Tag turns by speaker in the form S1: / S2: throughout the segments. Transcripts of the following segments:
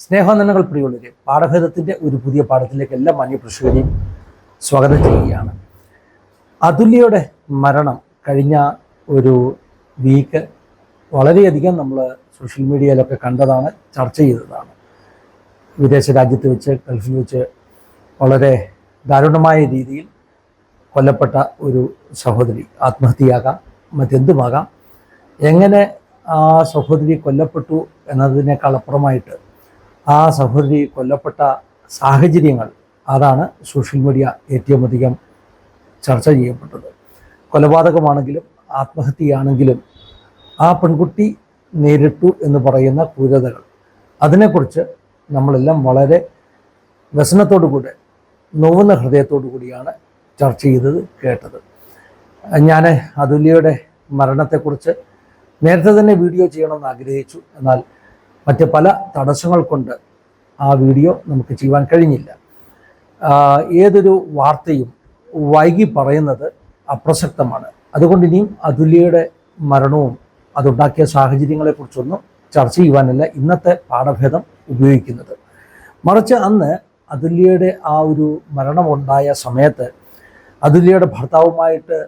S1: സ്നേഹവന്ദനങ്ങൾ പ്രിയുള്ളവരെ പാഠഭേദത്തിന്റെ ഒരു പുതിയ പാഠത്തിലേക്ക് എല്ലാ മാന്യപ്രേക്ഷകരെയും സ്വാഗതം ചെയ്യുകയാണ്. അതുല്യയുടെ മരണം കഴിഞ്ഞ ഒരു വീക്ക് വളരെയധികം നമ്മൾ സോഷ്യൽ മീഡിയയിലൊക്കെ കണ്ടതാണ് ചർച്ച ചെയ്തതാണ്. വിദേശ രാജ്യത്ത് വെച്ച് ഗൾഫിൽ വെച്ച് വളരെ ദാരുണമായ രീതിയിൽ കൊല്ലപ്പെട്ട ഒരു സഹോദരി ആത്മഹത്യയാകാം മറ്റെന്തുമാകാം എങ്ങനെ ആ സഹോദരി കൊല്ലപ്പെട്ടു എന്നതിനേക്കാൾ അപ്പുറമായിട്ട് ആ സഹോദരി കൊല്ലപ്പെട്ട സാഹചര്യങ്ങൾ അതാണ് സോഷ്യൽ മീഡിയ ഏറ്റവും അധികം ചർച്ച ചെയ്യപ്പെട്ടത്. കൊലപാതകമാണെങ്കിലും ആത്മഹത്യയാണെങ്കിലും ആ പെൺകുട്ടി നേരിട്ടു എന്ന് പറയുന്ന ക്രൂരതകൾ അതിനെക്കുറിച്ച് നമ്മളെല്ലാം വളരെ വ്യസനത്തോടു കൂടെ നോവുന്ന ഹൃദയത്തോടു കൂടിയാണ് ചർച്ച ചെയ്തത് കേട്ടത്. ഞാൻ അതുല്യയുടെ മരണത്തെക്കുറിച്ച് നേരത്തെ തന്നെ വീഡിയോ ചെയ്യണമെന്ന് ആഗ്രഹിച്ചു. എന്നാൽ മറ്റ് പല തടസ്സങ്ങൾ കൊണ്ട് ആ വീഡിയോ നമുക്ക് ചെയ്യുവാൻ കഴിഞ്ഞില്ല. ഏതൊരു വാർത്തയും വൈകി പറയുന്നത് അപ്രസക്തമാണ്. അതുകൊണ്ട് ഇനിയും അതുല്യയുടെ മരണവും അതുണ്ടാക്കിയ സാഹചര്യങ്ങളെക്കുറിച്ചൊന്നും ചർച്ച ചെയ്യുവാനല്ല ഇന്നത്തെ പാഠഭേദം ഉപയോഗിക്കുന്നത്. മറിച്ച് അന്ന് അതുല്യയുടെ ആ ഒരു മരണമുണ്ടായ സമയത്ത് അതുല്യയുടെ ഭർത്താവുമായിട്ട്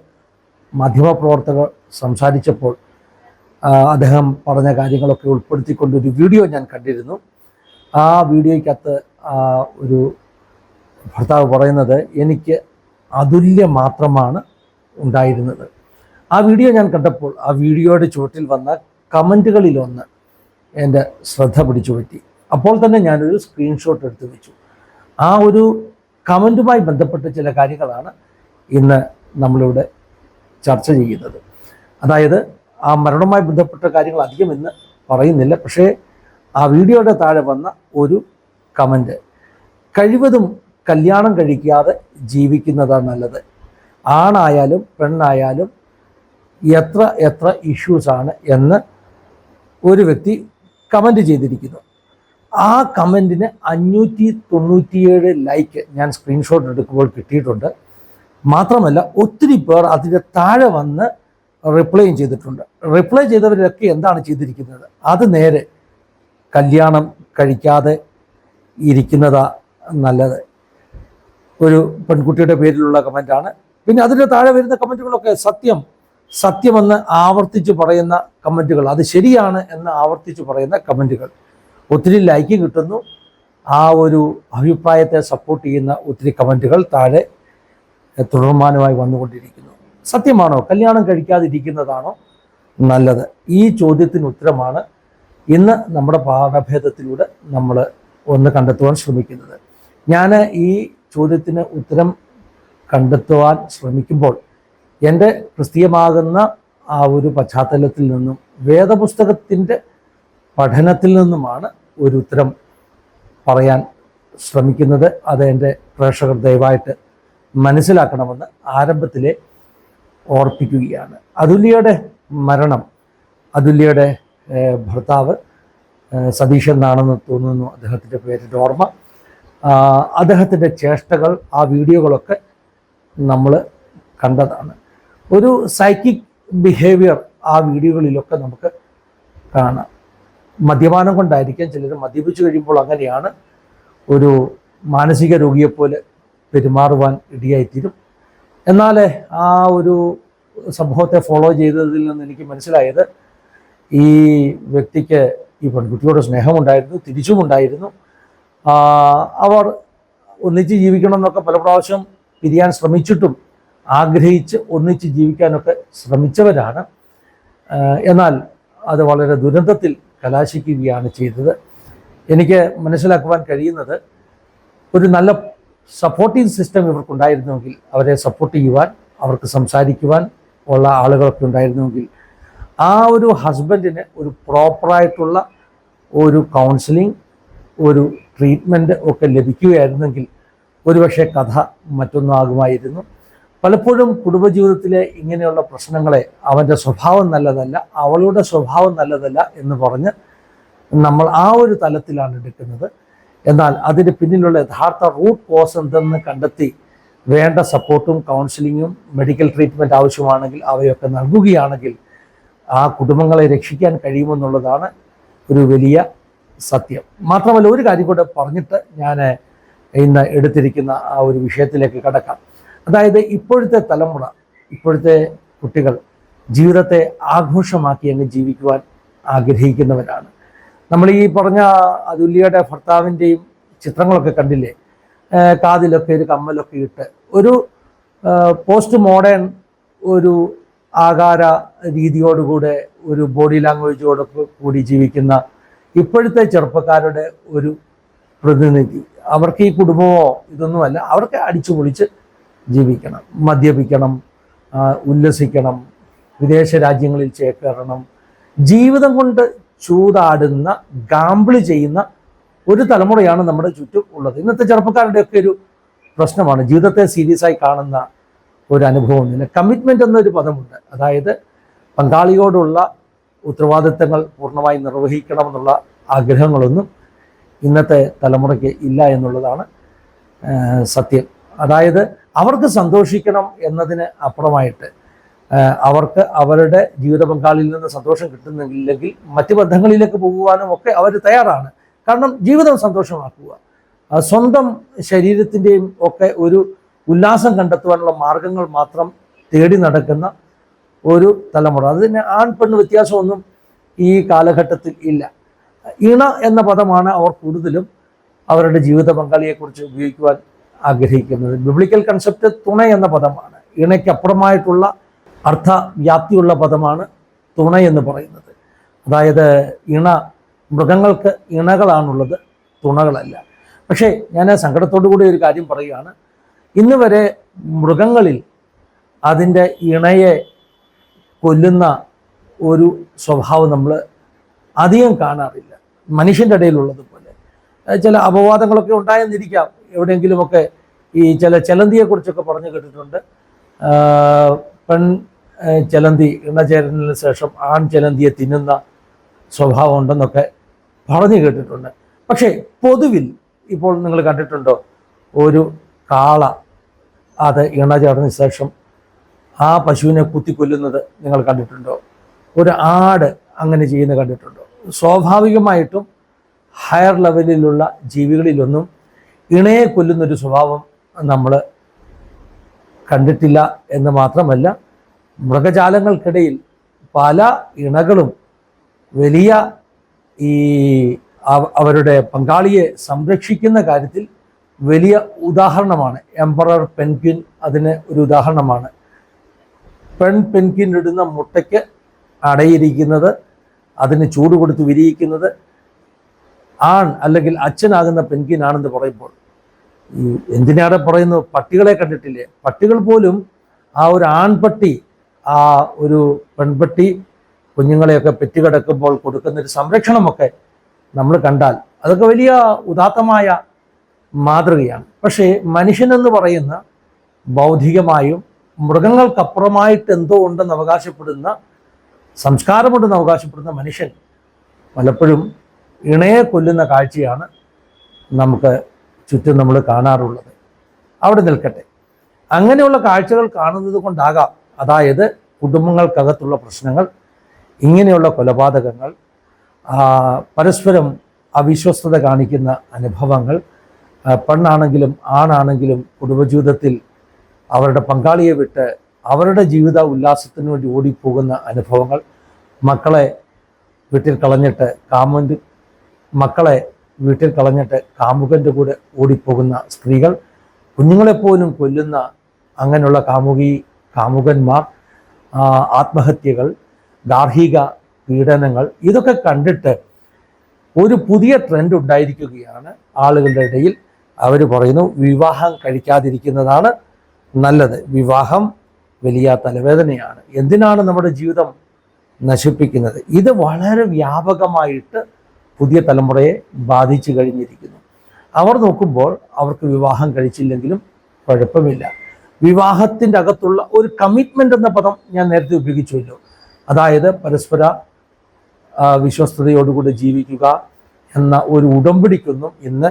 S1: മാധ്യമപ്രവർത്തകർ സംസാരിച്ചപ്പോൾ അദ്ദേഹം പറഞ്ഞ കാര്യങ്ങളൊക്കെ ഉൾപ്പെടുത്തിക്കൊണ്ട് ഒരു വീഡിയോ ഞാൻ കണ്ടിരുന്നു. ആ വീഡിയോയ്ക്കകത്ത് ഒരു ഭർത്താവ് പറയുന്നത് എനിക്ക് അതുല്യ മാത്രമാണ് ഉണ്ടായിരുന്നത്. ആ വീഡിയോ ഞാൻ കണ്ടപ്പോൾ ആ വീഡിയോയുടെ ചുവട്ടിൽ വന്ന കമന്റുകളിലൊന്ന് എന്റെ ശ്രദ്ധ പിടിച്ചു പറ്റി. അപ്പോൾ തന്നെ ഞാനൊരു സ്ക്രീൻഷോട്ട് എടുത്തു വെച്ചു. ആ ഒരു കമന്റുമായി ബന്ധപ്പെട്ട ചില കാര്യങ്ങളാണ് ഇന്ന് നമ്മളിവിടെ ചർച്ച ചെയ്യുന്നത്. അതായത് ആ മരണവുമായി ബന്ധപ്പെട്ട കാര്യങ്ങൾ അധികം ഇന്ന് പറയുന്നില്ല. പക്ഷേ ആ വീഡിയോയുടെ താഴെ വന്ന ഒരു കമന്റ് കഴിവതും കല്യാണം കഴിക്കാതെ ജീവിക്കുന്നതാണ് നല്ലത്. ആണായാലും പെണ്ണായാലും എത്ര എത്ര ഇഷ്യൂസാണ് എന്ന് ഒരു വ്യക്തി കമന്റ് ചെയ്തിരിക്കുന്നു. ആ കമന്റിന് അഞ്ഞൂറ്റി തൊണ്ണൂറ്റിയേഴ് ലൈക്ക് ഞാൻ സ്ക്രീൻഷോട്ട് എടുക്കുമ്പോൾ കിട്ടിയിട്ടുണ്ട്. മാത്രമല്ല ഒത്തിരി പേർ അതിന്റെ താഴെ വന്ന് റിപ്ലൈയും ചെയ്തിട്ടുണ്ട്. റിപ്ലൈ ചെയ്തവരൊക്കെ എന്താണ് ചെയ്തിരിക്കുന്നത്? അത് നേരെ കല്യാണം കഴിക്കാതെ ഇരിക്കുന്നതാ നല്ലത്. ഒരു പെൺകുട്ടിയുടെ പേരിലുള്ള കമന്റാണ് പിന്നെ അതിന്റെ താഴെ വരുന്ന കമന്റുകളൊക്കെ സത്യം സത്യമെന്ന് ആവർത്തിച്ച് പറയുന്ന കമന്റുകൾ. അത് ശരിയാണ് എന്ന് ആവർത്തിച്ച് പറയുന്ന കമന്റുകൾ. ഒത്തിരി ലൈക്ക് കിട്ടുന്നു. ആ ഒരു അഭിപ്രായത്തെ സപ്പോർട്ട് ചെയ്യുന്ന ഒത്തിരി കമന്റുകൾ താഴെ തുടർമാനമായി വന്നുകൊണ്ടിരിക്കുന്നു. സത്യമാണോ? കല്യാണം കഴിക്കാതിരിക്കുന്നതാണോ നല്ലത്? ഈ ചോദ്യത്തിന് ഉത്തരമാണ് ഇന്ന് നമ്മുടെ പാഠഭേദത്തിലൂടെ നമ്മൾ ഒന്ന് കണ്ടെത്തുവാൻ ശ്രമിക്കുന്നത്. ഞാൻ ഈ ചോദ്യത്തിന് ഉത്തരം കണ്ടെത്തുവാൻ ശ്രമിക്കുമ്പോൾ എന്റെ ക്രിസ്തീയമാകുന്ന ആ ഒരു പശ്ചാത്തലത്തിൽ നിന്നും വേദപുസ്തകത്തിന്റെ പഠനത്തിൽ നിന്നുമാണ് ഒരു ഉത്തരം പറയാൻ ശ്രമിക്കുന്നത്. അത് എന്റെ പ്രേക്ഷകർ ദയവായിട്ട് മനസ്സിലാക്കണമെന്ന് ആരംഭത്തിലെ ഓർപ്പിക്കുകയാണ്. അതുല്യയുടെ മരണം അതുല്യയുടെ ഭർത്താവ് സതീശൻ എന്നാണെന്ന് തോന്നുന്നു അദ്ദേഹത്തിന്റെ പേരിന്റെ ഓർമ്മ. അദ്ദേഹത്തിന്റെ ചേഷ്ടകൾ ആ വീഡിയോകളൊക്കെ നമ്മൾ കണ്ടതാണ്. ഒരു സൈക്കിക് ബിഹേവിയർ ആ വീഡിയോകളിലൊക്കെ നമുക്ക് കാണാം. മദ്യപാനം കൊണ്ടായിരിക്കാം ചിലർ മദ്യപിച്ചു കഴിയുമ്പോൾ അങ്ങനെയാണ് ഒരു മാനസിക രോഗിയെപ്പോലെ പെരുമാറുവാൻ ഇടയായിത്തീരും. എന്നാൽ ആ ഒരു സംഭവത്തെ ഫോളോ ചെയ്തതിൽ നിന്ന് എനിക്ക് മനസ്സിലായത് ഈ വ്യക്തിക്ക് ഈ പെൺകുട്ടിയോട് സ്നേഹമുണ്ടായിരുന്നു തിരിച്ചുമുണ്ടായിരുന്നു. അവർ ഒന്നിച്ച് ജീവിക്കണം എന്നൊക്കെ പല പ്രാവശ്യം പിരിയാൻ ശ്രമിച്ചിട്ടും ആഗ്രഹിച്ച് ഒന്നിച്ച് ജീവിക്കാനൊക്കെ ശ്രമിച്ചവരാണ്. എന്നാൽ അത് വളരെ ദുരന്തത്തിൽ കലാശിക്കുകയാണ് ചെയ്തത്. എനിക്ക് മനസ്സിലാക്കുവാൻ കഴിയുന്നത് ഒരു നല്ല സപ്പോർട്ടീവ് സിസ്റ്റം ഇവർക്കുണ്ടായിരുന്നുവെങ്കിൽ അവരെ സപ്പോർട്ട് ചെയ്യുവാൻ അവർക്ക് സംസാരിക്കുവാൻ ഉള്ള ആളുകളൊക്കെ ഉണ്ടായിരുന്നുവെങ്കിൽ ആ ഒരു ഹസ്ബൻഡിന് ഒരു പ്രോപ്പറായിട്ടുള്ള ഒരു കൗൺസിലിംഗ് ഒരു ട്രീറ്റ്മെന്റ് ഒക്കെ ലഭിക്കുകയായിരുന്നെങ്കിൽ ഒരുപക്ഷെ കഥ മറ്റൊന്നാകുമായിരുന്നു പലപ്പോഴും കുടുംബജീവിതത്തിലെ ഇങ്ങനെയുള്ള പ്രശ്നങ്ങളെ അവന്റെ സ്വഭാവം നല്ലതല്ല അവളുടെ സ്വഭാവം നല്ലതല്ല എന്ന് പറഞ്ഞ് നമ്മൾ ആ ഒരു തലത്തിലാണ് എടുക്കുന്നത്. എന്നാൽ അതിന് പിന്നിലുള്ള യഥാർത്ഥ റൂട്ട് കോസ് എന്തെന്ന് കണ്ടെത്തി വേണ്ട സപ്പോർട്ടും കൗൺസിലിങ്ങും മെഡിക്കൽ ട്രീറ്റ്മെന്റ് ആവശ്യമാണെങ്കിൽ അവയൊക്കെ നൽകുകയാണെങ്കിൽ ആ കുടുംബങ്ങളെ രക്ഷിക്കാൻ കഴിയുമെന്നുള്ളതാണ് ഒരു വലിയ സത്യം. മാത്രമല്ല ഒരു കാര്യം കൂടെ പറഞ്ഞിട്ട് ഞാൻ ഇന്ന് എടുത്തിരിക്കുന്ന ആ ഒരു വിഷയത്തിലേക്ക് കടക്കാം. അതായത് ഇപ്പോഴത്തെ തലമുറ ഇപ്പോഴത്തെ കുട്ടികൾ ജീവിതത്തെ ആഘോഷമാക്കി അങ്ങ് ജീവിക്കുവാൻ ആഗ്രഹിക്കുന്നവരാണ്. നമ്മൾ ഈ പറഞ്ഞ അതുല്യയുടെ ഭർത്താവിന്റെയും ചിത്രങ്ങളൊക്കെ കണ്ടില്ലേ? കാതിലൊക്കെ ഒരു കമ്മലൊക്കെ ഇട്ട് ഒരു പോസ്റ്റ് മോഡേൺ ഒരു ആകാര രീതിയോടുകൂടെ ഒരു ബോഡി ലാംഗ്വേജോട് കൂടി ജീവിക്കുന്ന ഇപ്പോഴത്തെ ചെറുപ്പക്കാരുടെ ഒരു പ്രതിനിധി. അവർക്ക് ഈ കുടുംബമോ ഇതൊന്നുമല്ല അവർക്ക് അടിച്ചു പൊളിച്ച് ജീവിക്കണം മദ്യപിക്കണം ഉല്ലസിക്കണം വിദേശ രാജ്യങ്ങളിൽ ചേക്കേറണം. ജീവിതം കൊണ്ട് ചൂതാടുന്ന ഗാംബിൾ ചെയ്യുന്ന ഒരു തലമുറയാണ് നമ്മുടെ ചുറ്റും ഉള്ളത്. ഇന്നത്തെ ചെറുപ്പക്കാരുടെയൊക്കെ ഒരു പ്രശ്നമാണ്. ജീവിതത്തെ സീരിയസ് ആയി കാണുന്ന ഒരു അനുഭവം കമ്മിറ്റ്മെന്റ് എന്നൊരു പദമുണ്ട്. അതായത് പങ്കാളിയോടുള്ള ഉത്തരവാദിത്തങ്ങൾ പൂർണമായി നിർവഹിക്കണമെന്നുള്ള ആഗ്രഹങ്ങളൊന്നും ഇന്നത്തെ തലമുറയ്ക്ക് ഇല്ല എന്നുള്ളതാണ് സത്യം. അതായത് അവർക്ക് സന്തോഷിക്കണം എന്നതിന് അപ്പുറമായിട്ട് അവർക്ക് അവരുടെ ജീവിത പങ്കാളിയിൽ നിന്ന് സന്തോഷം കിട്ടുന്നില്ലെങ്കിൽ മറ്റ് ബന്ധങ്ങളിലേക്ക് പോകുവാനും ഒക്കെ അവർ തയ്യാറാണ്. കാരണം ജീവിതം സന്തോഷമാക്കുക. സ്വന്തം ശരീരത്തിന്റെയും ഒക്കെ ഒരു ഉല്ലാസം കണ്ടെത്തുവാനുള്ള മാർഗങ്ങൾ മാത്രം തേടി നടക്കുന്ന ഒരു തലമുറ. അതിന് ആൺ പെണ്ണ് വ്യത്യാസമൊന്നും ഈ കാലഘട്ടത്തിൽ ഇല്ല. ഇണ എന്ന പദമാണ് അവർ കൂടുതലും അവരുടെ ജീവിത പങ്കാളിയെക്കുറിച്ച് ഉപയോഗിക്കുവാൻ ആഗ്രഹിക്കുന്നത്. ബിബ്ലിക്കൽ കൺസെപ്റ്റ് തുണ എന്ന പദമാണ്. ഇണയ്ക്കപ്പുറമായിട്ടുള്ള അർത്ഥവ്യാപ്തിയുള്ള പദമാണ് തുണ എന്ന് പറയുന്നത്. അതായത് ഇണ മൃഗങ്ങൾക്ക് ഇണകളാണുള്ളത് തുണകളല്ല. പക്ഷേ ഞാൻ സങ്കടത്തോടു കൂടി ഒരു കാര്യം പറയുകയാണ്. ഇന്ന് വരെ മൃഗങ്ങളിൽ അതിന്റെ ഇണയെ കൊല്ലുന്ന ഒരു സ്വഭാവം നമ്മൾ അധികം കാണാറില്ല. മനുഷ്യന്റെ ഇടയിലുള്ളതുപോലെ പോലെ. ചില അപവാദങ്ങളൊക്കെ ഉണ്ടായെന്നിരിക്കാം. എവിടെയെങ്കിലുമൊക്കെ ഈ ചില ചെലന്തിയെക്കുറിച്ചൊക്കെ പറഞ്ഞു കേട്ടിട്ടുണ്ട്. പെൺ ചെലന്തി ഇണചേരലിന് ശേഷം ആൺ ചെലന്തിയെ തിന്നുന്ന സ്വഭാവം ഉണ്ടെന്നൊക്കെ പറഞ്ഞു കേട്ടിട്ടുണ്ട്. പക്ഷേ പൊതുവിൽ ഇപ്പോൾ നിങ്ങൾ കണ്ടിട്ടുണ്ടോ? ഒരു കാള അത് ഇണചേർന്നതിന് ശേഷം ആ പശുവിനെ കുത്തിക്കൊല്ലുന്നത് നിങ്ങൾ കണ്ടിട്ടുണ്ടോ? ഒരു ആട് അങ്ങനെ ചെയ്യുന്നത് കണ്ടിട്ടുണ്ടോ? സ്വാഭാവികമായിട്ടും ഹയർ ലെവലിലുള്ള ജീവികളിലൊന്നും ഇണയെ കൊല്ലുന്നൊരു സ്വഭാവം നമ്മൾ കണ്ടിട്ടില്ല എന്ന് മാത്രമല്ല മൃഗജാലങ്ങൾക്കിടയിൽ പല ഇണകളും വലിയ ഈ അവരുടെ പങ്കാളിയെ സംരക്ഷിക്കുന്ന കാര്യത്തിൽ വലിയ ഉദാഹരണമാണ്. എംപറർ പെൻക്വിൻ അതിന് ഒരു ഉദാഹരണമാണ്. പെൺ പെൻക്വിൻ ഇടുന്ന മുട്ടയ്ക്ക് അടയിരിക്കുന്നത് അതിന് ചൂട് കൊടുത്ത് വിരിയിക്കുന്നത് ആൺ അല്ലെങ്കിൽ അച്ഛനാകുന്ന പെൻക്വിൻ ആണെന്ന് പറയുമ്പോൾ. ഈ എന്തിനേറെ പറയുന്നു പട്ടികളെ കണ്ടിട്ടില്ലേ? പട്ടികൾ പോലും ആ ഒരു ആൺപട്ടി ആ ഒരു പെൺപെട്ടി കുഞ്ഞുങ്ങളെയൊക്കെ പെറ്റുകിടക്കുമ്പോൾ കൊടുക്കുന്ന ഒരു സംരക്ഷണമൊക്കെ നമ്മൾ കണ്ടാൽ അതൊക്കെ വലിയ ഉദാത്തമായ മാതൃകയാണ്. പക്ഷേ മനുഷ്യനെന്ന് പറയുന്ന ബൗദ്ധികമായും മൃഗങ്ങൾക്കപ്പുറമായിട്ട് എന്തോ ഉണ്ടെന്ന് അവകാശപ്പെടുന്ന സംസ്കാരമുണ്ടെന്ന് അവകാശപ്പെടുന്ന മനുഷ്യൻ പലപ്പോഴും ഇണയെ കൊല്ലുന്ന കാഴ്ചയാണ് നമുക്ക് ചുറ്റും നമ്മൾ കാണാറുള്ളത്. അവിടെ നിൽക്കട്ടെ. അങ്ങനെയുള്ള കാഴ്ചകൾ കാണുന്നത് കൊണ്ടാകാം അതായത് കുടുംബങ്ങൾക്കകത്തുള്ള പ്രശ്നങ്ങൾ ഇങ്ങനെയുള്ള കൊലപാതകങ്ങൾ പരസ്പരം അവിശ്വസ്തത കാണിക്കുന്ന അനുഭവങ്ങൾ പെണ്ണാണെങ്കിലും ആണാണെങ്കിലും കുടുംബജീവിതത്തിൽ അവരുടെ പങ്കാളിയെ വിട്ട് അവരുടെ ജീവിത ഉല്ലാസത്തിന് വേണ്ടി ഓടിപ്പോകുന്ന അനുഭവങ്ങൾ മക്കളെ വീട്ടിൽ കളഞ്ഞിട്ട് കാമുന്റെ മക്കളെ വീട്ടിൽ കളഞ്ഞിട്ട് കാമുകന്റെ കൂടെ ഓടിപ്പോകുന്ന സ്ത്രീകൾ കുഞ്ഞുങ്ങളെപ്പോലും കൊല്ലുന്ന അങ്ങനെയുള്ള കാമുകി കാമുകന്മാർ ആത്മഹത്യകൾ ഗാർഹിക പീഡനങ്ങൾ ഇതൊക്കെ കണ്ടിട്ട് ഒരു പുതിയ ട്രെൻഡ് ഉണ്ടായിരിക്കുകയാണ്. ആളുകളുടെ ഇടയിൽ അവർ പറയുന്നു വിവാഹം കഴിക്കാതിരിക്കുന്നതാണ് നല്ലത്. വിവാഹം വലിയ തലവേദനയാണ്. എന്തിനാണ് നമ്മുടെ ജീവിതം നശിപ്പിക്കുന്നത്? ഇത് വളരെ വ്യാപകമായിട്ട് പുതിയ തലമുറയെ ബാധിച്ചു കഴിഞ്ഞിരിക്കുന്നു. അവർ നോക്കുമ്പോൾ അവർക്ക് വിവാഹം കഴിച്ചില്ലെങ്കിലും കുഴപ്പമില്ല. വിവാഹത്തിന്റെ അകത്തുള്ള ഒരു കമ്മിറ്റ്മെന്റ് എന്ന പദം ഞാൻ നേരത്തെ ഉപയോഗിച്ചുവല്ലോ. അതായത് പരസ്പര വിശ്വസ്തയോടുകൂടി ജീവിക്കുക എന്ന ഒരു ഉടമ്പടിക്കൊന്നും ഇന്ന്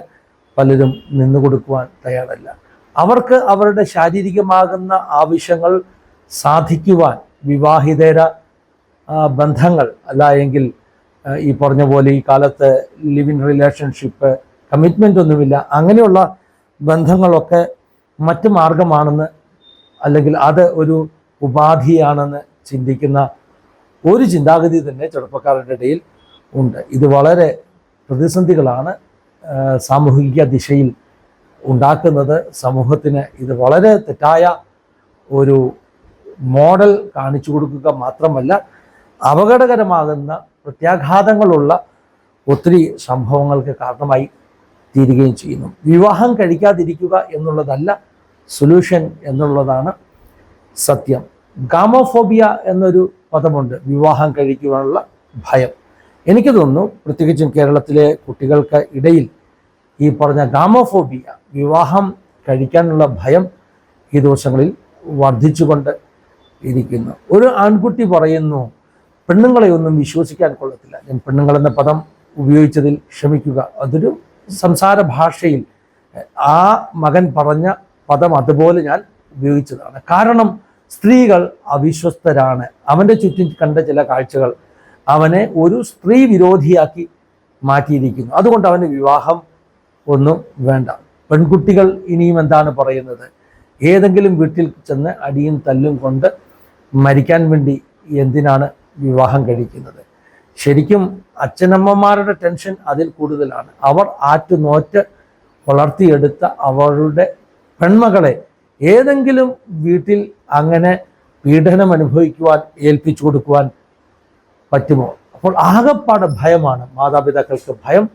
S1: പലരും നിന്നുകൊടുക്കുവാൻ തയ്യാറല്ല. അവർക്ക് അവരുടെ ശാരീരികമാകുന്ന ആവശ്യങ്ങൾ സാധിക്കുവാൻ വിവാഹിതര ബന്ധങ്ങൾ അല്ല എങ്കിൽ ഈ പറഞ്ഞ പോലെ ഈ കാലത്ത് ലിവിങ് റിലേഷൻഷിപ്പ് കമ്മിറ്റ്മെന്റ് ഒന്നുമില്ല. അങ്ങനെയുള്ള ബന്ധങ്ങളൊക്കെ മറ്റു മാർഗമാണെന്ന് അല്ലെങ്കിൽ അത് ഒരു ഉപാധിയാണെന്ന് ചിന്തിക്കുന്ന ഒരു ചിന്താഗതി തന്നെ ചെറുപ്പക്കാരുടെ ഇടയിൽ ഉണ്ട്. ഇത് വളരെ പ്രതിസന്ധികളാണ് സാമൂഹിക ദിശയിൽ ഉണ്ടാക്കുന്നത്. സമൂഹത്തിന് ഇത് വളരെ തെറ്റായ ഒരു മോഡൽ കാണിച്ചു കൊടുക്കുക മാത്രമല്ല അപകടകരമാകുന്ന പ്രത്യാഘാതങ്ങളുള്ള ഒത്തിരി സംഭവങ്ങൾക്ക് കാരണമായി. തീരുകയും ചെയ്യുന്നു. വിവാഹം കഴിക്കാതിരിക്കുക എന്നുള്ളതല്ല സൊല്യൂഷൻ എന്നുള്ളതാണ് സത്യം. ഗാമോഫോബിയ എന്നൊരു പദമുണ്ട് വിവാഹം കഴിക്കുവാനുള്ള ഭയം. എനിക്ക് തോന്നുന്നു പ്രത്യേകിച്ചും കേരളത്തിലെ കുട്ടികൾക്ക് ഇടയിൽ ഈ പറഞ്ഞ ഗാമോഫോബിയ വിവാഹം കഴിക്കാനുള്ള ഭയം ഈ ദിവസങ്ങളിൽ വർദ്ധിച്ചുകൊണ്ട് ഇരിക്കുന്നു. ഒരു ആൺകുട്ടി പറയുന്നു പെണ്ണുങ്ങളെ ഒന്നും വിശ്വസിക്കാൻ കൊള്ളത്തില്ല. ഞാൻ പെണ്ണുങ്ങൾ എന്ന പദം ഉപയോഗിച്ചതിൽ ക്ഷമിക്കുക. അതൊരു സംസാര ഭാഷയിൽ ആ മകൻ പറഞ്ഞ പദം അതുപോലെ ഞാൻ ഉപയോഗിച്ചതാണ്. കാരണം സ്ത്രീകൾ അവിശ്വസ്തരാണ്. അവന്റെ ചുറ്റും കണ്ട ചില കാഴ്ചകൾ അവനെ ഒരു സ്ത്രീ വിരോധിയാക്കി മാറ്റിയിരിക്കുന്നു. അതുകൊണ്ട് അവന് വിവാഹം ഒന്നും വേണ്ട. പെൺകുട്ടികൾ ഇനിയും എന്താണ് പറയുന്നത്? ഏതെങ്കിലും വീട്ടിൽ ചെന്ന് അടിയും തല്ലും കൊണ്ട് മരിക്കാൻ വേണ്ടി എന്തിനാണ് വിവാഹം കഴിക്കുന്നത്? ശരിക്കും അച്ഛനമ്മമാരുടെ ടെൻഷൻ അതിൽ കൂടുതലാണ്. അവർ ആറ്റുനോറ്റ് വളർത്തിയെടുത്ത അവരുടെ പെൺമകളെ ഏതെങ്കിലും വീട്ടിൽ അങ്ങനെ പീഡനം അനുഭവിക്കുവാൻ ഏൽപ്പിച്ചു കൊടുക്കുവാൻ പറ്റുമോ? അപ്പോൾ ആകപ്പാടെ ഭയമാണ്. മാതാപിതാക്കൾക്ക് ഭയം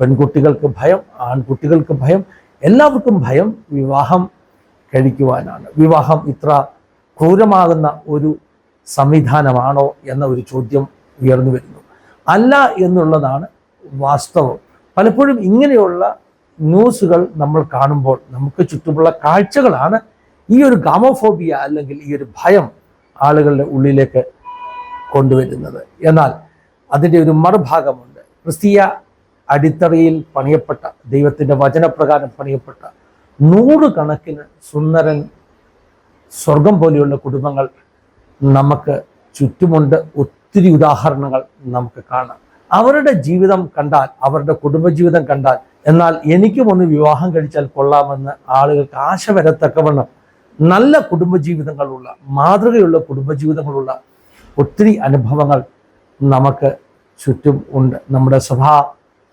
S1: പെൺകുട്ടികൾക്ക് ഭയം ആൺകുട്ടികൾക്ക് ഭയം എല്ലാവർക്കും ഭയം വിവാഹം കഴിക്കുവാനാണ്. വിവാഹം ഇത്ര ക്രൂരമാകുന്ന ഒരു സംവിധാനമാണോ എന്ന ഒരു ചോദ്യം ഉയർന്നു വരുന്നു. അല്ല എന്നുള്ളതാണ് വാസ്തവം. പലപ്പോഴും ഇങ്ങനെയുള്ള ന്യൂസുകൾ നമ്മൾ കാണുമ്പോൾ നമുക്ക് ചുറ്റുമുള്ള കാഴ്ചകളാണ് ഈ ഒരു ഗാമോഫോബിയ അല്ലെങ്കിൽ ഈ ഒരു ഭയം ആളുകളുടെ ഉള്ളിലേക്ക് കൊണ്ടുവരുന്നത്. എന്നാൽ അതിന്റെ ഒരു മറുഭാഗമുണ്ട്. ക്രിസ്തീയ അടിത്തറയിൽ പണിയപ്പെട്ട ദൈവത്തിന്റെ വചനപ്രകാരം പണിയപ്പെട്ട നൂറുകണക്കിന് സുന്ദരൻ സ്വർഗം പോലെയുള്ള കുടുംബങ്ങൾ നമുക്ക് ചുറ്റുമുണ്ട്. ഒത്തിരി ഉദാഹരണങ്ങൾ നമുക്ക് കാണാം. അവരുടെ ജീവിതം കണ്ടാൽ അവരുടെ കുടുംബജീവിതം കണ്ടാൽ എന്നാൽ എനിക്കും ഒന്ന് വിവാഹം കഴിച്ചാൽ കൊള്ളാമെന്ന് ആളുകൾക്ക് ആശ വരത്തക്കവണ്ണം നല്ല കുടുംബജീവിതങ്ങളുള്ള മാതൃകയുള്ള കുടുംബജീവിതങ്ങളുള്ള ഒത്തിരി അനുഭവങ്ങൾ നമുക്ക് ചുറ്റും ഉണ്ട്. നമ്മുടെ സഭാ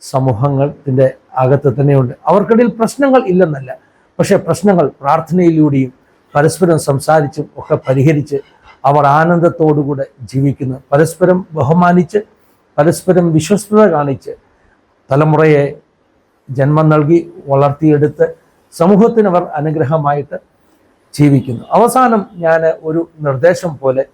S1: സമൂഹത്തിന്റെ അകത്ത് തന്നെയുണ്ട്. അവർക്കിടയിൽ പ്രശ്നങ്ങൾ ഇല്ലെന്നല്ല പക്ഷേ പ്രശ്നങ്ങൾ പ്രാർത്ഥനയിലൂടെയും പരസ്പരം സംസാരിച്ചും ഒക്കെ പരിഹരിച്ച് അവർ ആനന്ദത്തോടുകൂടെ ജീവിക്കുന്നു. പരസ്പരം ബഹുമാനിച്ച് പരസ്പരം വിശ്വസ്തത കാണിച്ച് തലമുറയെ ജന്മം നൽകി വളർത്തിയെടുത്ത് സമൂഹത്തിന് അവർ അനുഗ്രഹമായിട്ട് ജീവിക്കുന്നു. അവസാനം ഞാൻ ഒരു നിർദ്ദേശം പോലെ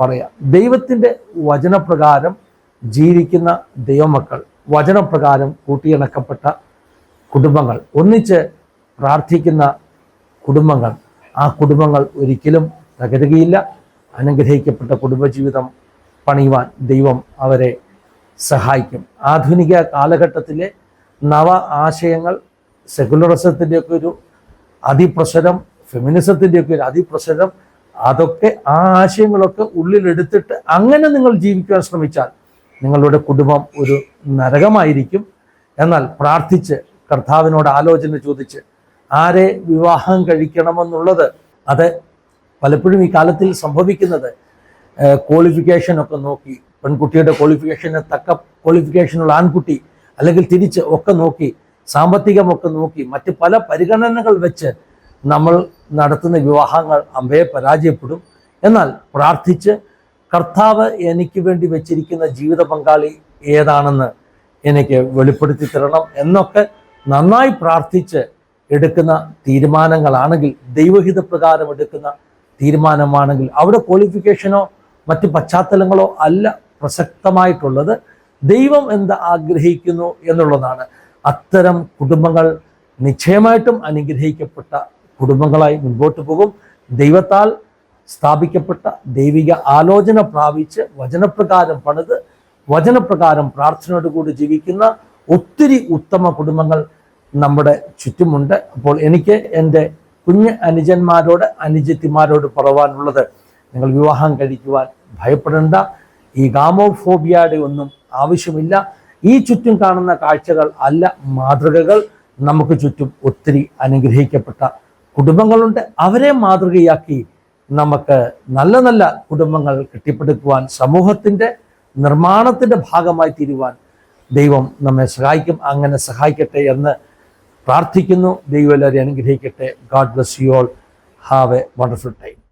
S1: പറയാം. ദൈവത്തിന്റെ വചനപ്രകാരം ജീവിക്കുന്ന ദൈവമക്കൾ വചനപ്രകാരം കൂട്ടിയിണക്കപ്പെട്ട കുടുംബങ്ങൾ ഒന്നിച്ച് പ്രാർത്ഥിക്കുന്ന കുടുംബങ്ങൾ ആ കുടുംബങ്ങൾ ഒരിക്കലും തകരുകയില്ല. അനുഗ്രഹിക്കപ്പെട്ട കുടുംബജീവിതം പണിയുവാൻ ദൈവം അവരെ സഹായിക്കും. ആധുനിക കാലഘട്ടത്തിലെ നവ ആശയങ്ങൾ സെക്കുലറിസത്തിന്റെയൊക്കെ ഒരു അതിപ്രസരം ഫെമിനിസത്തിന്റെയൊക്കെ ഒരു അതിപ്രസരം അതൊക്കെ ആ ആശയങ്ങളൊക്കെ ഉള്ളിലെടുത്തിട്ട് അങ്ങനെ നിങ്ങൾ ജീവിക്കാൻ ശ്രമിച്ചാൽ നിങ്ങളുടെ കുടുംബം ഒരു നരകമായിരിക്കും. എന്നാൽ പ്രാർത്ഥിച്ച് കർത്താവിനോട് ആലോചന ചോദിച്ച് ആരെ വിവാഹം കഴിക്കണമെന്നുള്ളത് അത് പലപ്പോഴും ഈ കാലത്തിൽ സംഭവിക്കുന്നത് ക്വാളിഫിക്കേഷൻ ഒക്കെ നോക്കി പെൺകുട്ടിയുടെ ക്വാളിഫിക്കേഷന് തക്ക ക്വാളിഫിക്കേഷനുള്ള ആൺകുട്ടി അല്ലെങ്കിൽ തിരിച്ച് ഒക്കെ നോക്കി സാമ്പത്തികമൊക്കെ നോക്കി മറ്റ് പല പരിഗണനകൾ വെച്ച് നമ്മൾ നടത്തുന്ന വിവാഹങ്ങൾ അമ്പയെ പരാജയപ്പെടും. എന്നാൽ പ്രാർത്ഥിച്ച് കർത്താവ് എനിക്ക് വേണ്ടി വെച്ചിരിക്കുന്ന ജീവിത പങ്കാളി ഏതാണെന്ന് എനിക്ക് വെളിപ്പെടുത്തി തരണം എന്നൊക്കെ നന്നായി പ്രാർത്ഥിച്ച് എടുക്കുന്ന തീരുമാനങ്ങളാണെങ്കിൽ ദൈവഹിത പ്രകാരം എടുക്കുന്ന തീരുമാനമാണെങ്കിൽ അവിടെ ക്വാളിഫിക്കേഷനോ മറ്റ് പശ്ചാത്തലങ്ങളോ അല്ല പ്രസക്തമായിട്ടുള്ളത്. ദൈവം എന്ത് ആഗ്രഹിക്കുന്നു എന്നുള്ളതാണ്. അത്തരം കുടുംബങ്ങൾ നിശ്ചയമായിട്ടും അനുഗ്രഹിക്കപ്പെട്ട കുടുംബങ്ങളായി മുൻപോട്ട് പോകും. ദൈവത്താൽ സ്ഥാപിക്കപ്പെട്ട ദൈവിക ആലോചന പ്രാപിച്ച് വചനപ്രകാരം പണിത് വചനപ്രകാരം പ്രാർത്ഥനയോടുകൂടി ജീവിക്കുന്ന ഒത്തിരി ഉത്തമ കുടുംബങ്ങൾ നമ്മുടെ ചുറ്റുമുണ്ട്. അപ്പോൾ എനിക്ക് എന്റെ കുഞ്ഞ് അനുജന്മാരോട് അനുജത്തിമാരോട് പറവാനുള്ളത് നിങ്ങൾ വിവാഹം കഴിക്കുവാൻ ഭയപ്പെടേണ്ട. ഈ ഗാമോഫോബിയയുടെ ഒന്നും ആവശ്യമില്ല. ഈ ചുറ്റും കാണുന്ന കാഴ്ചകൾ അല്ല മാതൃകകൾ. നമുക്ക് ചുറ്റും ഒത്തിരി അനുഗ്രഹിക്കപ്പെട്ട കുടുംബങ്ങളുണ്ട്. അവരെ മാതൃകയാക്കി നമുക്ക് നല്ല നല്ല കുടുംബങ്ങൾ കെട്ടിപ്പടുക്കുവാൻ സമൂഹത്തിന്റെ നിർമ്മാണത്തിന്റെ ഭാഗമായി തീരുവാൻ ദൈവം നമ്മെ സഹായിക്കും. അങ്ങനെ സഹായിക്കട്ടെ എന്ന് പ്രാർത്ഥിക്കുന്നു. ദൈവം എല്ലാവരെയും അനുഗ്രഹിക്കട്ടെ. God bless you all have a wonderful time